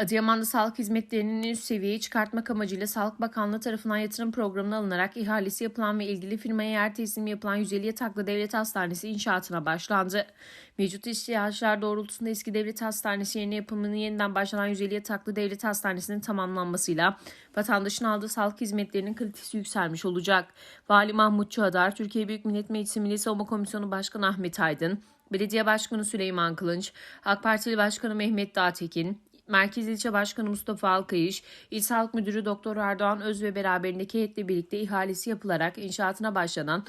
Adıyaman'da sağlık hizmetlerinin üst seviyeye çıkartmak amacıyla Sağlık Bakanlığı tarafından yatırım programına alınarak ihalesi yapılan ve ilgili firmaya yer teslimi yapılan 150 yataklı devlet hastanesi inşaatına başlandı. Mevcut ihtiyaçlar doğrultusunda eski devlet hastanesi yerine yapımının yeniden başlanan 150 yataklı devlet hastanesinin tamamlanmasıyla vatandaşın aldığı sağlık hizmetlerinin kalitesi yükselmiş olacak. Vali Mahmut Çuadar, Türkiye Büyük Millet Meclisi Milli Savunma Komisyonu Başkanı Ahmet Aydın, Belediye Başkanı Süleyman Kılınç, AK Partili Başkanı Mehmet Dağtekin, Merkez İlçe Başkanı Mustafa Alkayış, İl Sağlık Müdürü Doktor Erdoğan Öz ve beraberindeki heyetle birlikte ihalesi yapılarak inşaatına başlanan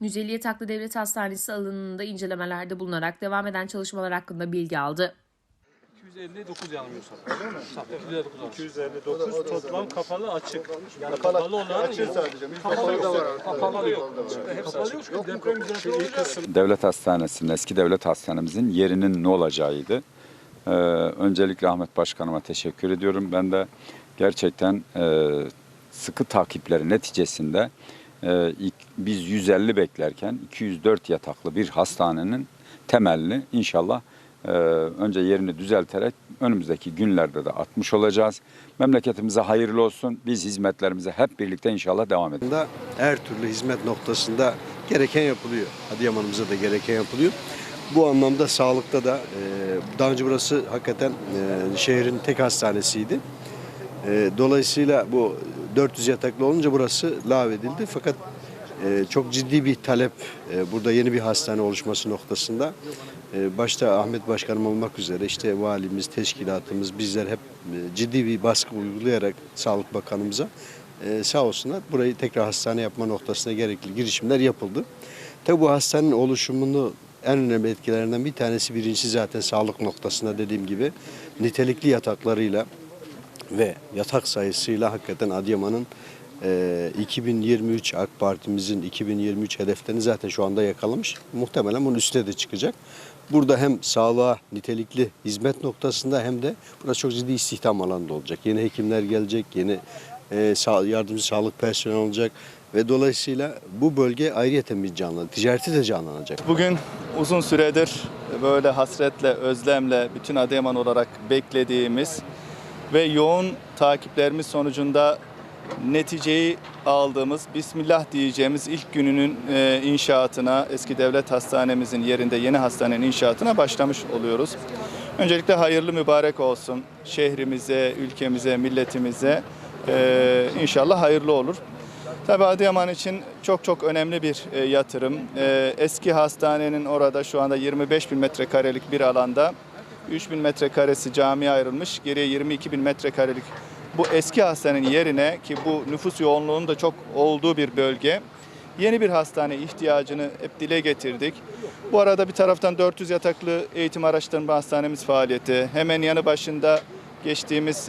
150 yataklı devlet hastanesi alanında incelemelerde bulunarak devam eden çalışmalar hakkında bilgi aldı. 259 yanılmıyorsam. Öyle mi? 259 var. 259 toplam kapalı açık. Yani kapalı olan Açık sadece. Kapalı da var. Kapalı yok. Kapalı yok çünkü deprem olacak. Devlet Hastanesi'nin, eski devlet hastanemizin yerinin ne olacağıydı. Ee, öncelikle Ahmet Başkanıma teşekkür ediyorum. Ben de gerçekten e, sıkı takipleri neticesinde e, ilk, biz 150 beklerken 204 yataklı bir hastanenin temelini inşallah e, önce yerini düzelterek önümüzdeki günlerde de atmış olacağız. Memleketimize hayırlı olsun. Biz hizmetlerimize hep birlikte inşallah devam. Da her türlü hizmet noktasında gereken yapılıyor. Adıyaman'ımıza da gereken yapılıyor. Bu anlamda sağlıkta da e, daha önce burası hakikaten e, şehrin tek hastanesiydi. E, dolayısıyla bu 400 yataklı olunca burası lağvedildi. Fakat e, çok ciddi bir talep e, burada yeni bir hastane oluşması noktasında. E, başta Ahmet Başkanım olmak üzere işte valimiz, teşkilatımız bizler hep e, ciddi bir baskı uygulayarak Sağlık Bakanımıza e, sağ olsunlar burayı tekrar hastane yapma noktasına gerekli girişimler yapıldı. Tabi bu hastanenin oluşumunu en önemli etkilerinden bir tanesi birincisi zaten sağlık noktasında dediğim gibi nitelikli yataklarıyla ve yatak sayısıyla hakikaten Adıyaman'ın e, 2023 AK Parti'mizin 2023 hedeflerini zaten şu anda yakalamış. Muhtemelen bunun üstüne de çıkacak. Burada hem sağlığa nitelikli hizmet noktasında hem de burası çok ciddi istihdam alanında olacak. Yeni hekimler gelecek, yeni e, yardımcı sağlık personeli olacak ve dolayısıyla bu bölge ayrıyeten bir canlı. Ticareti de canlanacak. Bugün uzun süredir böyle hasretle, özlemle bütün Adıyaman olarak beklediğimiz ve yoğun takiplerimiz sonucunda neticeyi aldığımız, Bismillah diyeceğimiz ilk gününün e, inşaatına, eski devlet hastanemizin yerinde yeni hastanenin inşaatına başlamış oluyoruz. Öncelikle hayırlı mübarek olsun şehrimize, ülkemize, milletimize. E, inşallah hayırlı olur. Tabii Adıyaman için çok çok önemli bir e, yatırım. E, eski hastanenin orada şu anda 25 bin metrekarelik bir alanda 3 bin metrekaresi camiye ayrılmış. Geriye 22 bin metrekarelik bu eski hastanenin yerine ki bu nüfus yoğunluğunun da çok olduğu bir bölge yeni bir hastane ihtiyacını hep dile getirdik. Bu arada bir taraftan 400 yataklı eğitim araştırma hastanemiz faaliyeti. Hemen yanı başında geçtiğimiz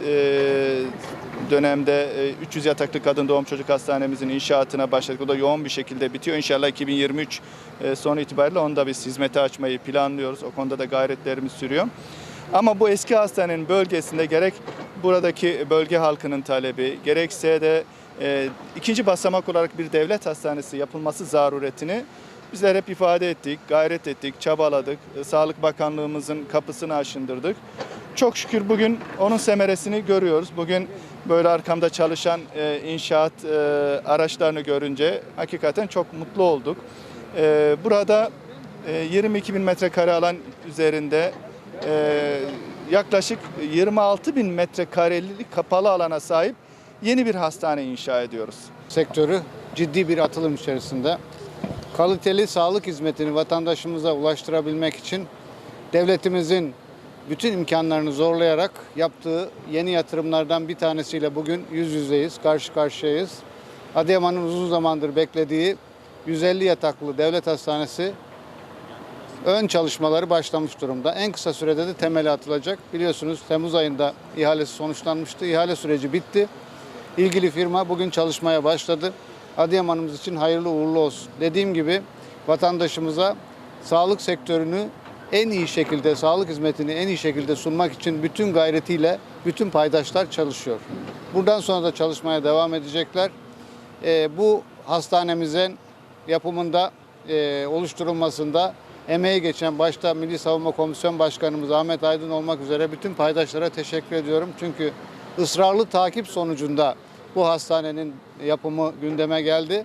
dönemde e, 300 yataklı kadın doğum çocuk hastanemizin inşaatına başladık. O da yoğun bir şekilde bitiyor. İnşallah 2023 e, sonu itibariyle onu da biz hizmete açmayı planlıyoruz. O konuda da gayretlerimiz sürüyor. Ama bu eski hastanenin bölgesinde gerek buradaki bölge halkının talebi gerekse de e, ikinci basamak olarak bir devlet hastanesi yapılması zaruretini bizler hep ifade ettik, gayret ettik, çabaladık. Sağlık Bakanlığımızın kapısını aşındırdık. Çok şükür bugün onun semeresini görüyoruz. Bugün böyle arkamda çalışan e, inşaat e, araçlarını görünce hakikaten çok mutlu olduk. E, burada e, 22 bin metrekare alan üzerinde e, yaklaşık 26 bin metrekarelik kapalı alana sahip yeni bir hastane inşa ediyoruz. sektörü ciddi bir atılım içerisinde. Kaliteli sağlık hizmetini vatandaşımıza ulaştırabilmek için devletimizin bütün imkanlarını zorlayarak yaptığı yeni yatırımlardan bir tanesiyle bugün yüz yüzeyiz, karşı karşıyayız. Adıyaman'ın uzun zamandır beklediği 150 yataklı devlet hastanesi ön çalışmaları başlamış durumda. En kısa sürede de temeli atılacak. Biliyorsunuz Temmuz ayında ihalesi sonuçlanmıştı. İhale süreci bitti. İlgili firma bugün çalışmaya başladı. Adıyaman'ımız için hayırlı uğurlu olsun. Dediğim gibi vatandaşımıza sağlık sektörünü en iyi şekilde, sağlık hizmetini en iyi şekilde sunmak için bütün gayretiyle bütün paydaşlar çalışıyor. Buradan sonra da çalışmaya devam edecekler. Ee, bu hastanemizin yapımında, e, oluşturulmasında emeği geçen başta Milli Savunma Komisyon Başkanımız Ahmet Aydın olmak üzere bütün paydaşlara teşekkür ediyorum. Çünkü ısrarlı takip sonucunda bu hastanenin yapımı gündeme geldi.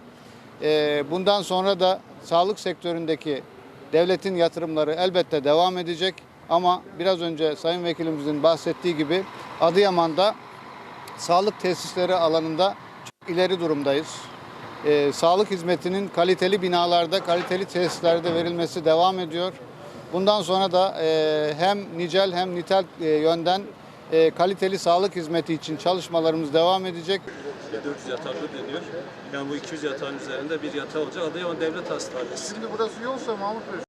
Ee, Bundan sonra da sağlık sektöründeki devletin yatırımları elbette devam edecek. Ama biraz önce Sayın Vekilimizin bahsettiği gibi Adıyaman'da sağlık tesisleri alanında çok ileri durumdayız. Ee, sağlık hizmetinin kaliteli binalarda, kaliteli tesislerde verilmesi devam ediyor. Bundan sonra da e, hem nicel hem nitel e, yönden e, kaliteli sağlık hizmeti için çalışmalarımız devam edecek. 400 yataklı deniyor. Yani bu 200 yatağın üzerinde bir yatağı olacak. Adıyaman Devlet Hastanesi. Şimdi burası yoksa Mahmut Bey